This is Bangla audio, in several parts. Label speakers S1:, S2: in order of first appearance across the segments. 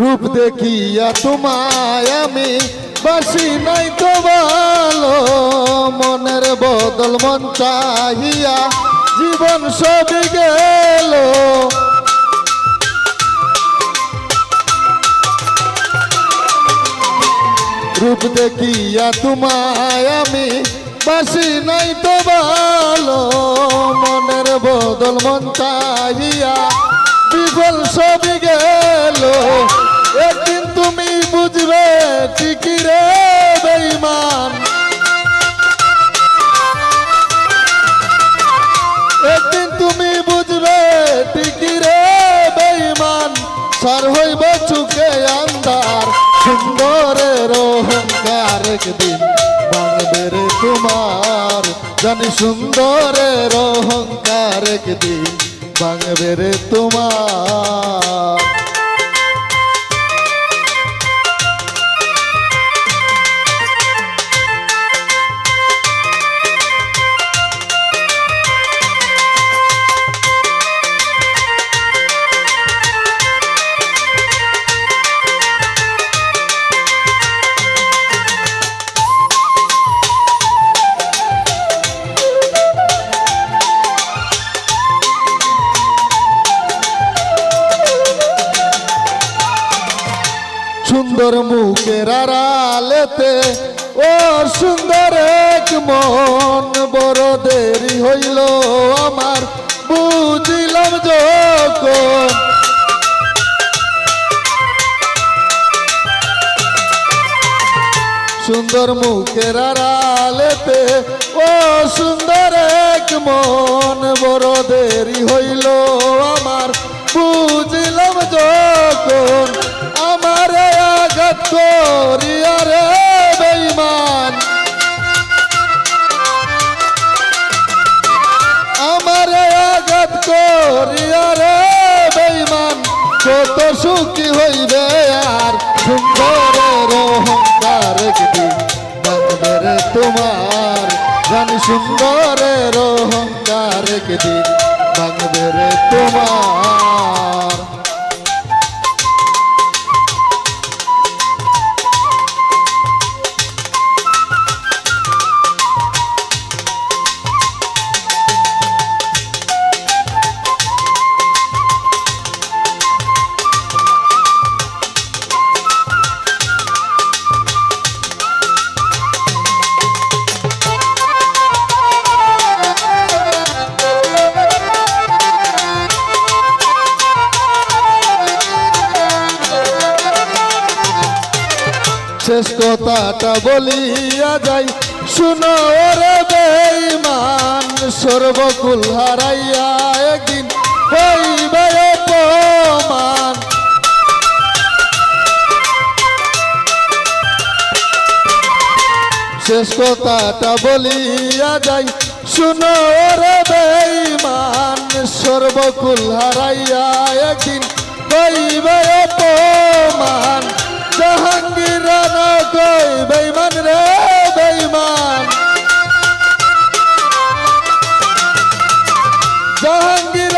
S1: রূপ দেখিয়া তোমায় আমি বাসি নাই তো ভালো। মনের বদল মন চাহিয়া জীবন সবই গেল। রূপ দেখিয়া তোমায় আমি বাসি নাই তো ভালো। মনের বদল মন চাহিয়া বিফল সবই ঠিকই রে বেইমান একদিন তুমি বুঝবে ঠিকই রে বেইমান সার হইব চুকে আন্দার সুন্দরের অহংকার একদিন ভাঙবে রে তোমার। জানি সুন্দরের অহংকার একদিন ভাঙবে রে তোমার। আড়ালেতে ও সুন্দর এক মন, বড় দেরি হইল আমার। বুঝিলাম যখন সুন্দর মুখের আড়ালেতে, ও সুন্দর এক মন, বড় দেরি হইল আমার। বুঝিলাম যখন আমার আঘাত করিয়া রে সুখী হইবে আর সুন্দরের অহংকার একদিন বাঁধবে তোমার। জানি সুন্দরের অহংকার একদিন বাঁধবে তোমার। শেষ কথাটা বলিয়া যাই। শুনো রে বেইমান সর্বকুল হারাইয়া একদিন অপমান। শেষ কথাটা বলিয়া যাই। শুনো রে বেইমান সর্বকুল হারাইয়া একদিন হইবে অপমান। জাহাঙ্গীর কই বেইমান রে বেইমান জাহাঙ্গীর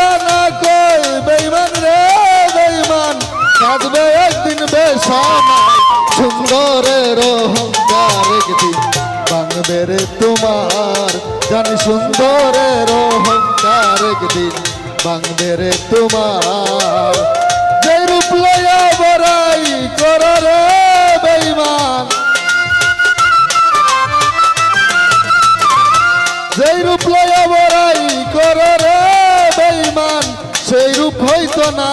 S1: কই বেইমান রে বেইমান কাঁদবে একদিন বেসামাই সুন্দরের অহংকার একদিন ভাঙবে রে তোমার। জানি সুন্দরের অহংকার একদিন ভাঙবে রে তোমার। না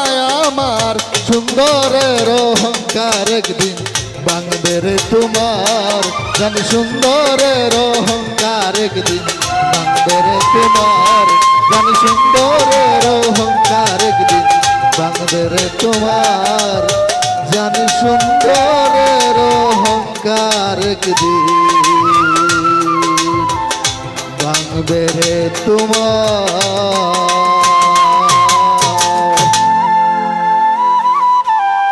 S1: আমার সুন্দরের অহংকার একদিন বাংবে রে তোমার। জানি সুন্দরের অহংকার একদিন বাংবে রে তোমার। জানি সুন্দরের অহংকার একদিন বাংবে রে তোমার। জানি সুন্দরের অহংকার একদিন বাংবে রে তোমার।